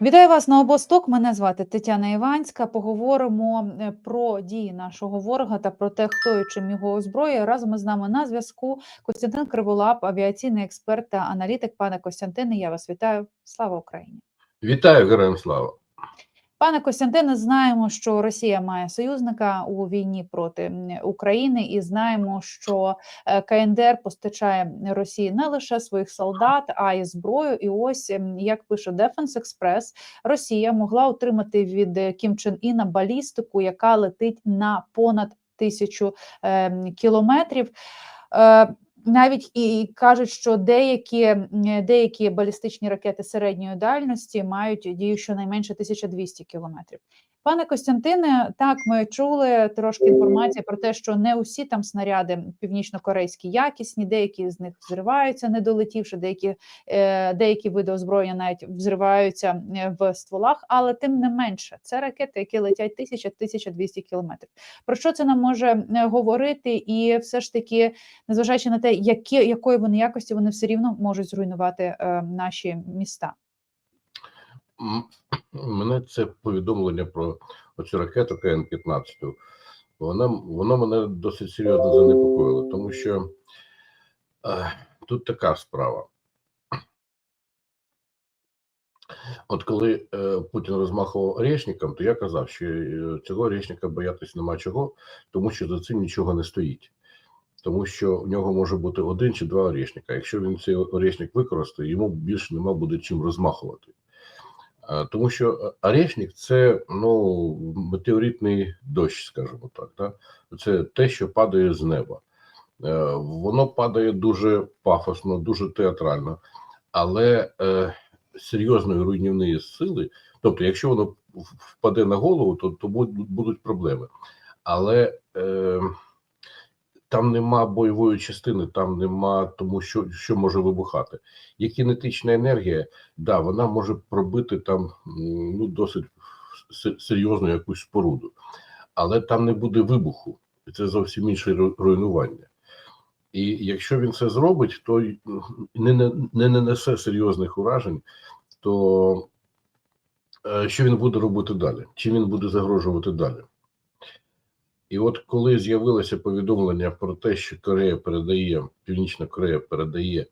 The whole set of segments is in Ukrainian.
Вітаю вас на обосток. Мене звати Тетяна Іванська. Поговоримо е, про дії нашого ворога та про те, хто і чим його озброює. Разом із нами на зв'язку Костянтин Криволап, авіаційний експерт та аналітик. Пане Костянтине, я вас вітаю. Слава Україні! Вітаю, героям слава! Пане Костянтине, знаємо, що Росія має союзника у війні проти України, і знаємо, що е, КНДР постачає Росії не лише своїх солдат, а й зброю. І ось як пише Defense Express, Росія могла отримати від е, Кім Чен Іна балістику, яка летить на понад тисячу ем, кілометрів. Навіть і кажуть, що деякі деякі балістичні ракети середньої дальності мають дію щонайменше 1200 кілометрів. Пане Костянтине, так ми чули трошки інформації про те, що не усі там снаряди північно-корейські якісні, деякі з них взриваються, не долетівши, деякі е, деякі види озброєння навіть взриваються е, в стволах, але тим не менше, це ракети, які летять 1000-1200 кілометрів. Про що це нам може е, говорити? І все ж таки, незважаючи на те, які якої вони якості, вони все рівно можуть зруйнувати е, наші міста. Мене це повідомлення про оцю ракету КН-15. Вона, воно мене досить серйозно занепокоїло, тому що е, тут така справа. От коли е, Путін розмахував орешником, то я казав, що е, цього орешника боятись нема чого, тому що за цим нічого не стоїть. Тому що в нього може бути один чи два орешника. Якщо він цей орешник використає, йому більше нема буде чим розмахувати. Тому що орешник це ну, метеоритний дощ, скажімо так. Да? Це те, що падає з неба. Е, Воно падає дуже пафосно, дуже театрально, але е, серйозної руйнівної сили, тобто, якщо воно впаде на голову, то, то будуть проблеми. Але е, там нема бойової частини, там нема тому, що що може вибухати. Є кінетична енергія, да, вона може пробити там ну, досить серйозну якусь споруду, але там не буде вибуху, і це зовсім інше руйнування. І якщо він це зробить, то не, не, не нанесе серйозних уражень, то е, що він буде робити далі? Чим він буде загрожувати далі? І от коли з'явилося повідомлення про те, що Корея передає, Північна Корея передає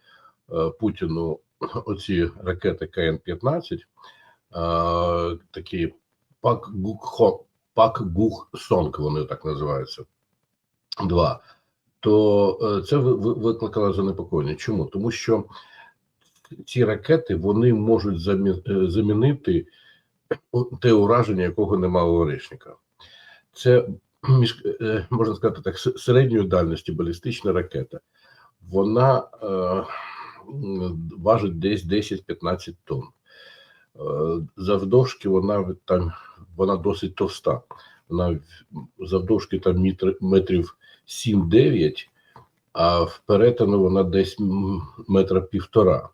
е, Путіну оці ракети КН-15, е, такі Пак Гук Пак Гух Сонг, вони так називаються. Два. То е, це ви- ви- викликало занепокоєння. Чому? Тому що ці ракети вони можуть замі- замінити те ураження, якого немає у Орешника. Це між, е, можна сказати так, середньої дальності балістична ракета. Вона е, важить десь 10-15 тонн. Е, завдовжки вона там вона досить товста. Вона завдовжки там метрів 7-9, а в перетину вона десь метра півтора.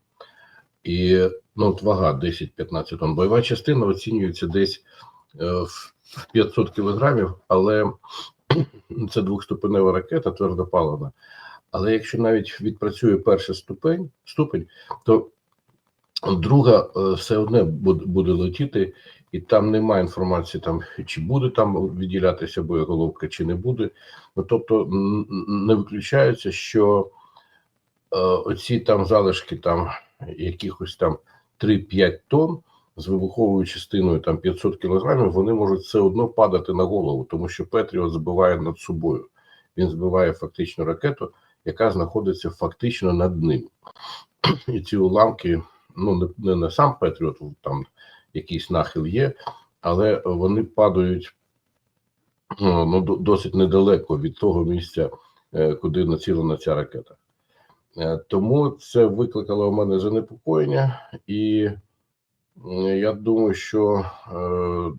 І ну, от вага 10-15 тонн. Бойова частина оцінюється десь 500 кілограмів, але це двохступенева ракета твердопалена. Але якщо навіть відпрацює перший ступень, ступень, то друга е, все одне буде, летіти, і там немає інформації, там чи буде там відділятися боєголовка, чи не буде. Ну тобто не виключається, що е, оці там залишки там якихось там 3-5 тонн з вибуховою частиною там 500 кілограмів, вони можуть все одно падати на голову, тому що Петріот збиває над собою. Він збиває фактично ракету, яка знаходиться фактично над ним. І ці уламки, ну не, на сам Петріот, там якийсь нахил є, але вони падають ну, досить недалеко від того місця, е, куди націлена ця ракета. Е, Тому це викликало у мене занепокоєння, і я думаю, що е,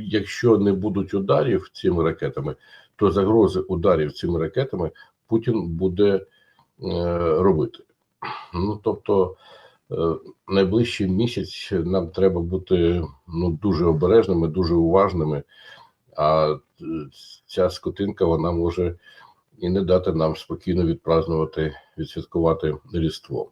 якщо не будуть ударів цими ракетами, то загрози ударів цими ракетами Путін буде е, робити. Ну тобто, е, найближчий місяць нам треба бути ну дуже обережними, дуже уважними. А е, ця скотинка вона може і не дати нам спокійно відпразнувати, відсвяткувати Різдво.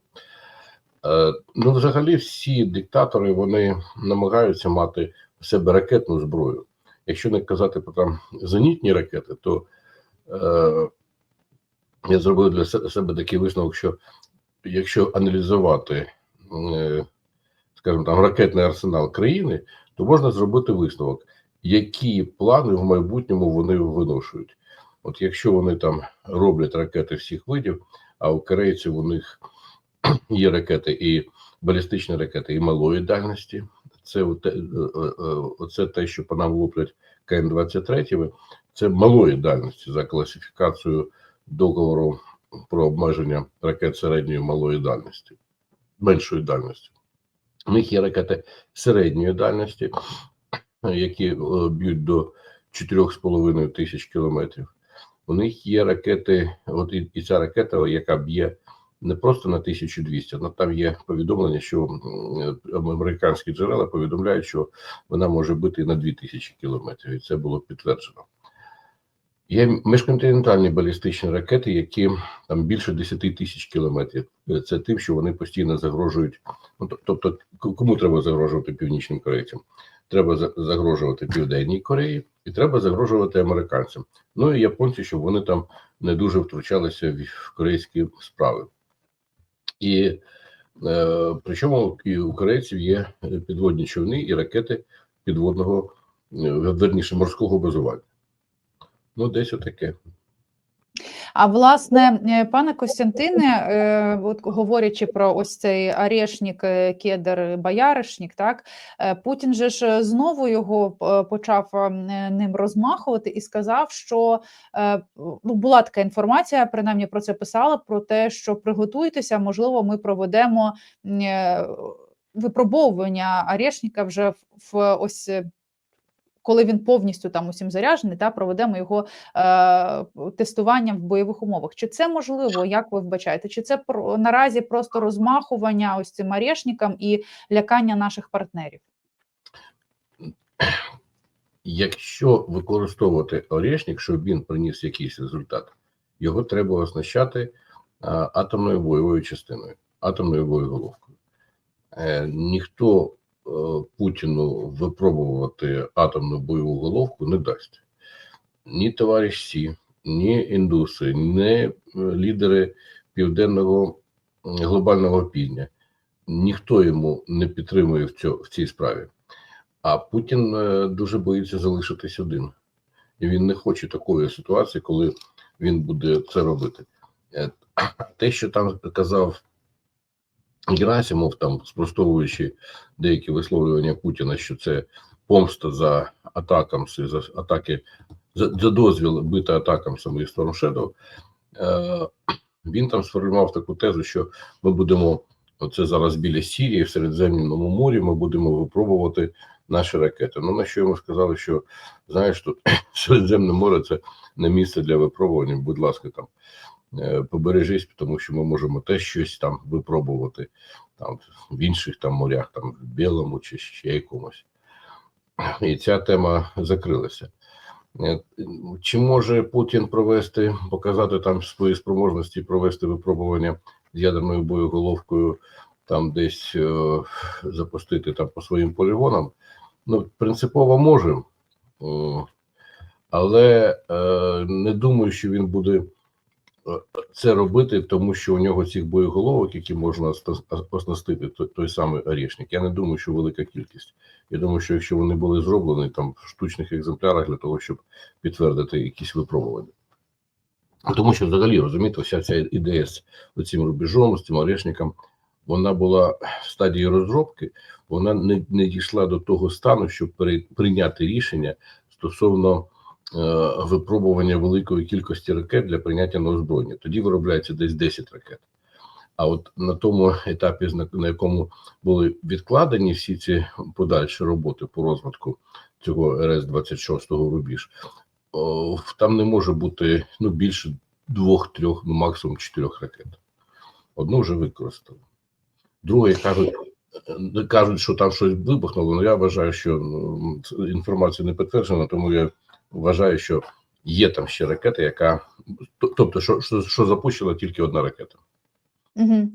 Е, Ну, взагалі, всі диктатори вони намагаються мати в себе ракетну зброю. Якщо не казати про там зенітні ракети, то е, я зробив для себе такий висновок, що якщо аналізувати, е, скажімо там, ракетний арсенал країни, то можна зробити висновок, які плани в майбутньому вони виношують. От якщо вони там роблять ракети всіх видів, а у корейців у них є ракети і балістичні ракети, і малої дальності. Це е, е, е, оце те, що по нам луплять КН-23, це малої дальності за класифікацією договору про обмеження ракет середньої малої дальності, меншої дальності. У них є ракети середньої дальності, які б'ють до 4,5 тисяч кілометрів. У них є ракети, от і, і ця ракета, яка б'є не просто на 1200, але там є повідомлення, що американські джерела повідомляють, що вона може бути і на 2000 кілометрів, і це було підтверджено. Є міжконтинентальні балістичні ракети, які там більше 10 тисяч кілометрів. Це тим, що вони постійно загрожують. Ну, тобто, кому треба загрожувати північним корейцям? Треба за- загрожувати Південній Кореї і треба загрожувати американцям. Ну і японці, щоб вони там не дуже втручалися в корейські справи. І е, причому і у корейців є підводні човни і ракети підводного, е, верніше, морського базування. Ну, десь отаке. А власне, е, пане Костянтине, е, от говорячи про ось цей арешник, е, кедр, бояришник, так Путін же ж знову його почав ним розмахувати і сказав, що ну була така інформація, принаймні про це писала, про те, що приготуйтеся, можливо, ми проведемо випробовування арешника вже в ось. Е, Коли він повністю там усім заряджений, та проведемо його е, тестуванням в бойових умовах. Чи це можливо, як ви вбачаєте? Чи це наразі просто розмахування ось цим арешникам і лякання наших партнерів? Якщо використовувати орешник, щоб він приніс якийсь результат, його треба оснащати а, атомною бойовою частиною, атомною боєголовкою. Е, ніхто е, Путіну випробувати атомну бойову головку не дасть. Ні товариш Сі, ні індуси, ні е, лідери південного глобального півдня. Ніхто йому не підтримує в, цьо, в цій справі. А Путін е, дуже боїться залишитись один. І він не хоче такої ситуації, коли він буде це робити. Е, Те, що там казав Герасимов, там спростовуючи деякі висловлювання Путіна, що це помста за атакам, за атаки, за, за дозвіл бити атакам із Storm е, він там сформував таку тезу, що ми будемо, оце зараз біля Сірії, в Середземному морі, ми будемо випробувати наші ракети. Ну на що йому сказали, що знаєш, тут Середземне море це не місце для випробування. Будь ласка, там побережись, тому що ми можемо теж щось там випробувати там в інших там морях, там в Білому чи ще якомусь. І ця тема закрилася. Е, Чи може Путін провести, показати там свої спроможності, провести випробування з ядерною боєголовкою, там десь е, запустити там по своїм полігонам? Ну, принципово може, але е, не думаю, що він буде е, це робити, тому що у нього цих боєголовок, які можна оснастити, той, самий орешник. Я не думаю, що велика кількість. Я думаю, що якщо вони були зроблені там в штучних екземплярах для того, щоб підтвердити якісь випробування. Тому що взагалі розумієте, вся ця ідея з цим рубежом, з цим орешником, вона була в стадії розробки, вона не, не дійшла до того стану, щоб прийняти рішення стосовно е, випробування великої кількості ракет для прийняття на озброєння. Тоді виробляється десь 10 ракет. А от на тому етапі, на- якому були відкладені всі ці подальші роботи по розвитку цього РС-26 рубіж, там не може бути ну, більше двох-трьох, ну максимум чотирьох ракет. Одну вже використали. Друге, кажуть, е, кажуть, що там щось вибухнуло. Ну я вважаю, що інформація не підтверджена, тому я вважаю, що є там ще ракета, яка тобто, що, що, що запущена тільки одна ракета. Угу.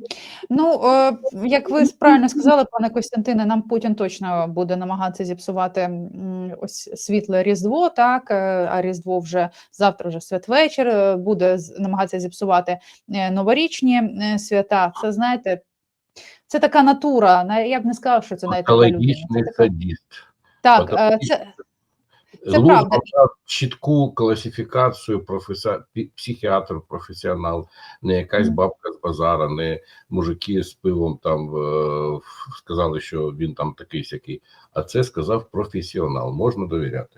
Ну, е, як ви правильно сказали, пане Костянтине, нам Путін точно буде намагатися зіпсувати ось світле Різдво, так, е, а Різдво вже завтра вже святвечір, е, буде намагатися зіпсувати е, новорічні свята. Це знаєте, це така натура. Я б не сказав, що це навіть така людина. Це така... Так, це Це правда. дав чітку класифікацію професіо... психіатр, професіонал, не якась бабка з базара, не мужики з пивом там е, сказали, що він там такий сякий. А це сказав професіонал. Можна довіряти.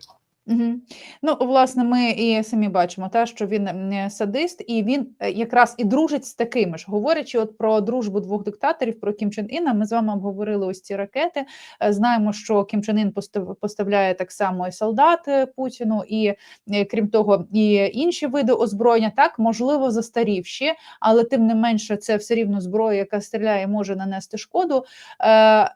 Угу. Ну, власне, ми і самі бачимо, та, що він садист, і він е, якраз і дружить з такими ж. Говорячи от про дружбу двох диктаторів, про Кім Чен Іна, ми з вами обговорили ось ці ракети. Е, Знаємо, що Кім Чен Ін постав- поставляє так само і солдат е, Путіну, і крім того, і інші види озброєння, так можливо, застарівші, але тим не менше, це все рівно зброя, яка стріляє, може нанести шкоду.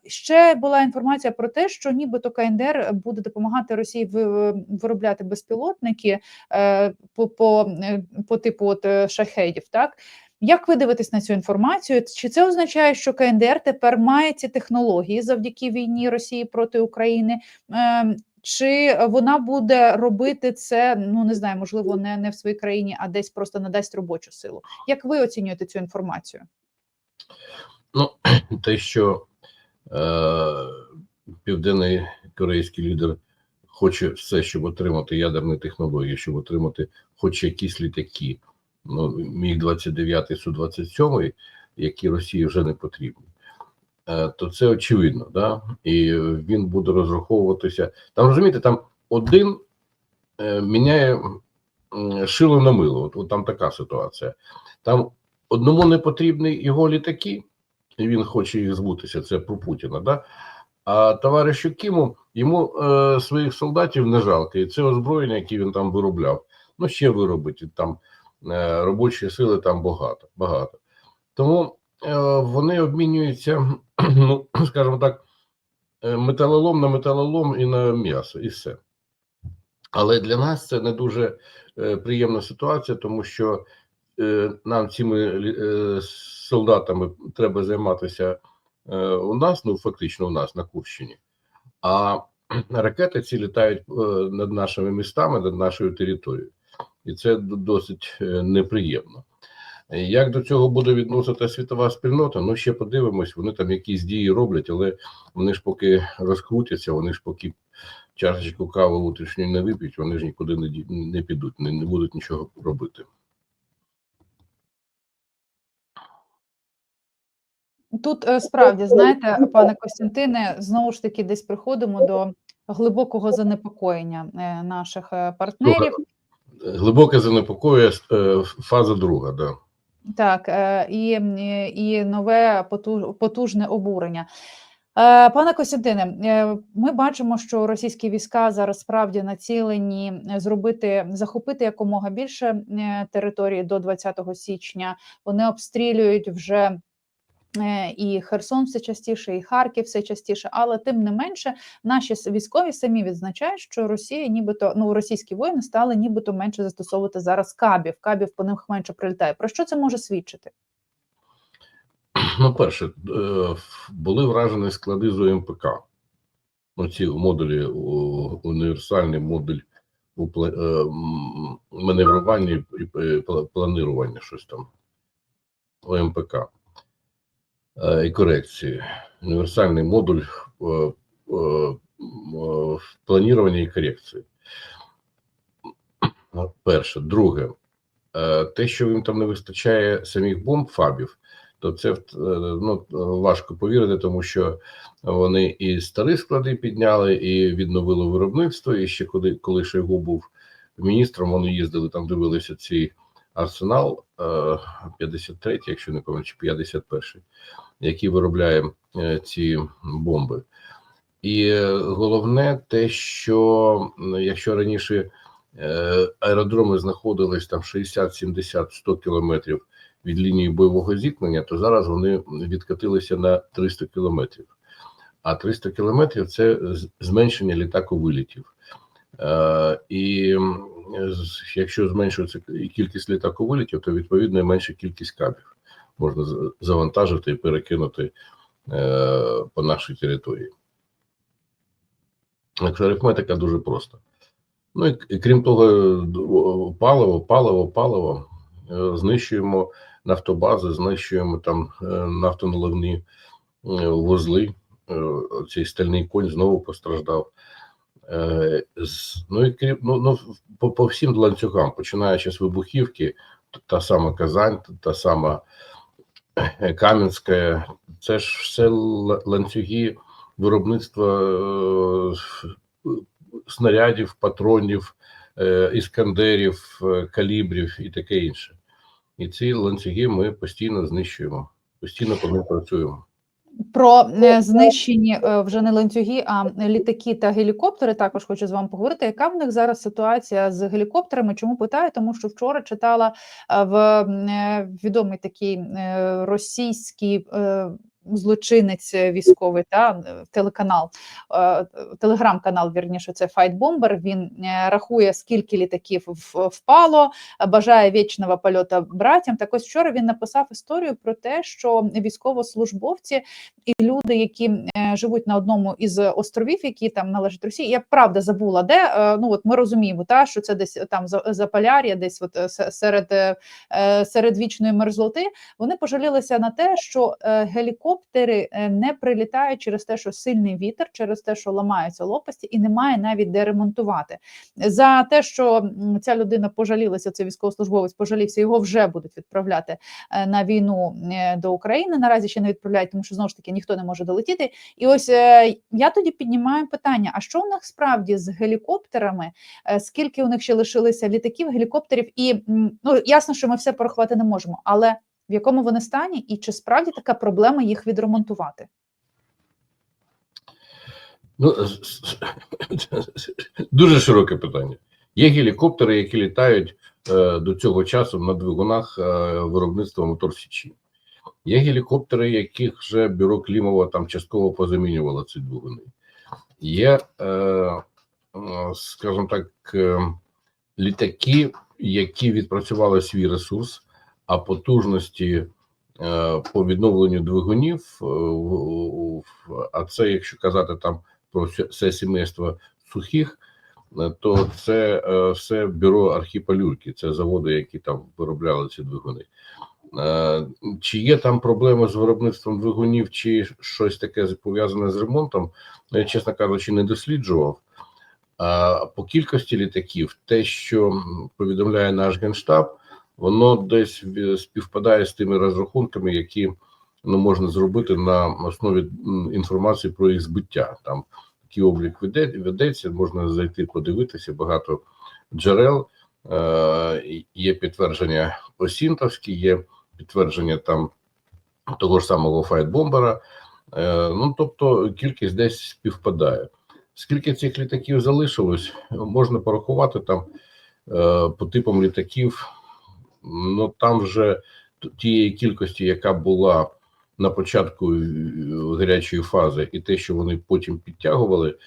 Ще була інформація про те, що нібито КНДР буде допомагати Росії ви- виробляти безпілотники е, по, по, е, по типу от е, шахедів. Так як ви дивитесь на цю інформацію? Чи це означає, що КНДР тепер має ці технології завдяки війні Росії проти України? Чи вона буде робити це? Ну не знаю, можливо, не, не в своїй країні, а десь просто надасть робочу силу. Як ви оцінюєте цю інформацію? Ну, те, що е, південний корейський лідер хоче все, щоб отримати ядерні технології, щоб отримати хоч якісь літаки, ну, міг 29 су 27 які Росії вже не потрібні. Е, то це очевидно, да? і він буде розраховуватися. Там розумієте, там один е, міняє шило на мило. От, от там така ситуація. Там одному не потрібні його літаки, і він хоче їх збутися. Це про Путіна. Да? А товаришу Кіму йому е, своїх солдатів не жалко, і це озброєння, яке він там виробляв. Ну ще виробить там е, робочої сили там багато. багато. Тому е, вони обмінюються, ну скажімо так, е, металолом на металолом і на м'ясо, і все. Але для нас це не дуже е, приємна ситуація, тому що е, нам цими е, солдатами треба займатися у нас, ну фактично у нас на Курщині. А ракети ці літають е, над нашими містами, над нашою територією, і це досить е, неприємно. Е, Як до цього буде відносити світова спільнота? Ну ще подивимось. Вони там якісь дії роблять, але вони ж поки розкрутяться, вони ж поки чашечку кави утрішньої не вип'ють, вони ж нікуди не, не підуть, не, не будуть нічого робити. Тут е, справді знаєте, пане Костянтине, знову ж таки, десь приходимо до глибокого занепокоєння е, наших е, партнерів. Глибоке занепокоює е, фаза друга, да. Так, і, і- нове потуж- потужне обурення. Пане Костянтине, ми бачимо, що російські війська зараз справді націлені зробити захопити якомога більше території до 20 січня. Вони обстрілюють вже. Е, І Херсон все частіше, і Харків все частіше, але тим не менше, наші військові самі відзначають, що Росія, нібито ну російські воїни стали нібито менше застосовувати зараз кабів. Кабів по них менше прилітає. Про що це може свідчити? Ну, перше, е, були вражені склади з ОМПК. Ну, ці модулі, універсальний модуль у е, маневрування і пла- планування, щось там. ОМПК і корекції. Універсальний модуль е, е, е, планування і корекції. Перше. Друге, е, те, що їм там не вистачає самих бомб фабів, то це е, ну, важко повірити, тому що вони і старі склади підняли, і відновили виробництво. І ще коли, коли Шойгу був міністром, вони їздили там, дивилися цей арсенал е, 53, якщо не помиляюсь, чи 51, який виробляє е, ці бомби. І е, головне те, що якщо раніше е, аеродроми знаходились там 60, 70, 100 кілометрів від лінії бойового зіткнення, то зараз вони відкатилися на 300 кілометрів. А 300 кілометрів це зменшення літаковилітів. Е, і якщо зменшується кількість літаковилітів, то відповідно і менша кількість кабів. можна завантажити і перекинути е, по нашій території. Так що арифметика дуже проста. Ну і, і крім того, паливо, паливо, паливо. Е, Знищуємо нафтобази, знищуємо там е, нафтоналивні вузли. Цей стальний конь знову постраждав. Е, Ну і ну, ну по, по всім ланцюгам, починаючи з вибухівки, та сама Казань, та сама е, Кам'янська, це ж все ланцюги виробництва е, снарядів, патронів, іскандерів, калібрів і таке інше. І ці ланцюги ми постійно знищуємо, постійно по них працюємо. Про е, знищені е, вже не ланцюги, а літаки та гелікоптери. Також хочу з вами поговорити. Яка в них зараз ситуація з гелікоптерами? Чому питаю? Тому що вчора читала е, в відомий такий російський. Злочинець е, військовий та е, телеканал, е, телеграм-канал, вірніше, це Bomber, Він рахує, скільки літаків впало, бажає вічного польоту братям. Так ось вчора він написав історію про те, що військовослужбовці і люди, які живуть на одному із островів, які там належать Росії. Я правда забула, де ну от ми розуміємо, та що це десь там за, за десь от серед, серед вічної мерзлоти. Вони пожалілися на те, що е, гелікоптери е, не прилітають через те, що сильний вітер, через те, що ламаються лопасті, і немає навіть де ремонтувати. За те, що ця людина пожалілася, цей військовослужбовець пожалівся, його вже будуть відправляти е, на війну е, до України. Наразі ще не відправляють, тому що знову ж таки ніхто не може долетіти. І ось я тоді піднімаю питання: а що у них справді з гелікоптерами? Скільки у них ще лишилося літаків, гелікоптерів? І ну ясно, що ми все порахувати не можемо, але в якому вони стані, і чи справді така проблема їх відремонтувати? Ну, дуже широке питання. Є гелікоптери, які літають е, до цього часу на двигунах е, виробництва мотор-січі. Є гелікоптери, яких вже бюро Клімова там частково позамінювало ці двигуни. Є, е, скажімо так, е, літаки, які відпрацювали свій ресурс, а потужності е, по відновленню двигунів, е, а це, якщо казати там про все- сімейство сухих, е, то це все бюро архіпалюрки, це заводи, які там виробляли ці двигуни. Чи є там проблеми з виробництвом двигунів, чи щось таке пов'язане з ремонтом, ну, я, чесно кажучи, не досліджував. А по кількості літаків, те, що повідомляє наш генштаб, воно десь співпадає з тими розрахунками, які ну, можна зробити на основі інформації про їх збиття. Там такий облік веде, ведеться, можна зайти подивитися багато джерел. Е, є підтвердження Осінтовські, є підтвердження там того ж самого файтбомбера. Е, ну тобто кількість десь співпадає. Скільки цих літаків залишилось, можна порахувати там е, по типам літаків. Ну там вже тієї кількості, яка була на початку е, гарячої фази, і те, що вони потім підтягували,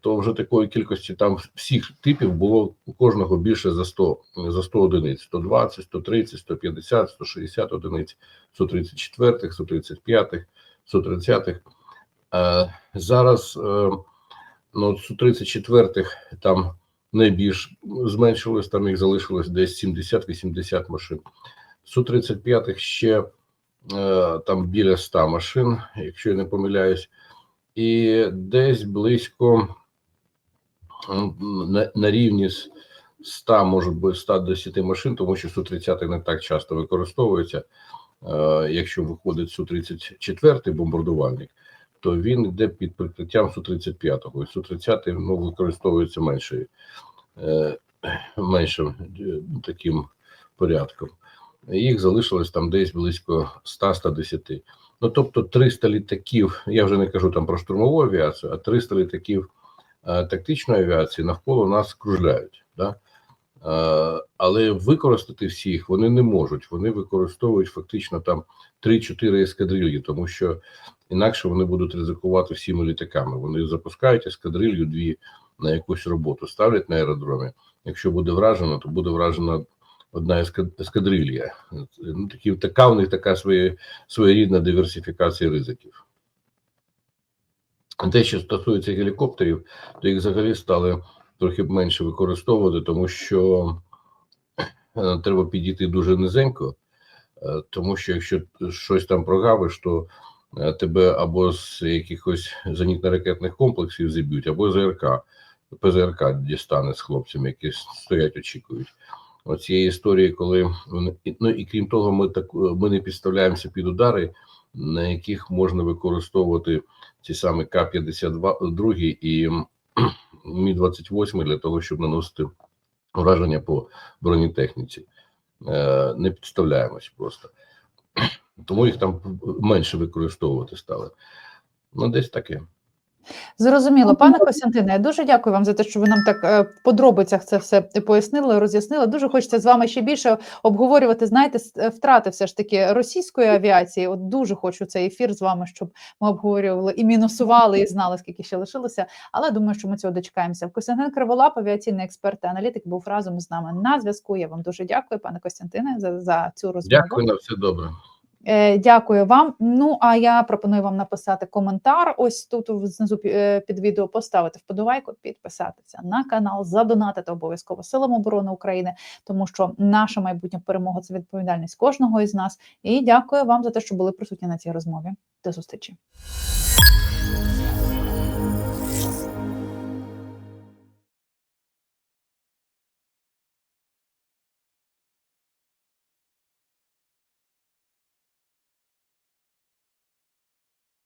то вже такої кількості там всіх типів було у кожного більше за 100, за 100 одиниць: 120, 130, 150, 160 одиниць, 134, 135, 130. Е, зараз е, ну, су 34 там найбільш зменшилось, там їх залишилось десь 70-80 машин. Су 35 ще е, там біля 100 машин, якщо я не помиляюсь, і десь близько на, на рівні з 100, може бути 110 машин, тому що су 30 не так часто використовується. Е, якщо виходить су 34 бомбардувальник, то він йде під прикриттям су 35 і су 30 ну, використовується меншою, е, меншим е, таким порядком. Їх залишилось там десь близько 100-110. Ну тобто 300 літаків, я вже не кажу там про штурмову авіацію, а 300 літаків е, тактичної авіації навколо нас кружляють. Да? Е, але використати всіх вони не можуть. Вони використовують фактично там 3-4 ескадрильї, тому що інакше вони будуть ризикувати всіми літаками. Вони запускають ескадрилью дві на якусь роботу, ставлять на аеродромі. Якщо буде вражено, то буде вражено одна ескадрилья. Ну, такі, така у них така своє, своєрідна диверсифікація ризиків. Те, що стосується гелікоптерів, то їх взагалі стали трохи менше використовувати, тому що е, треба підійти дуже низенько, е, тому що якщо щось там прогавиш, то е, тебе або з якихось зенітно-ракетних комплексів зіб'ють, або з РК, ПЗРК дістане з хлопцями, які стоять, очікують. Оцієї історії, коли ну і крім того, ми так ми не підставляємося під удари, на яких можна використовувати ці самі К-52 і Мі-28 для того, щоб наносити враження по бронетехніці. Е, Не підставляємось просто. Тому їх там менше використовувати стали. Ну, десь таке. Зрозуміло, пане Костянтине, я дуже дякую вам за те, що ви нам так е, в подробицях це все пояснили, роз'яснили. Дуже хочеться з вами ще більше обговорювати. Знаєте, е, втрати все ж таки російської авіації. От дуже хочу цей ефір з вами, щоб ми обговорювали і мінусували, і знали, скільки ще лишилося. Але думаю, що ми цього дочекаємося. Костянтин Криволап, авіаційний експерт та аналітик, був разом з нами на зв'язку. Я вам дуже дякую, пане Костянтине, за, за цю розмову. Дякую на все добре. Е, Дякую вам. Ну а я пропоную вам написати коментар. Ось тут знизу е, під відео поставити вподобайку, підписатися на канал, задонатити обов'язково силам оборони України, тому що наша майбутня перемога це відповідальність кожного із нас. І дякую вам за те, що були присутні на цій розмові. До зустрічі.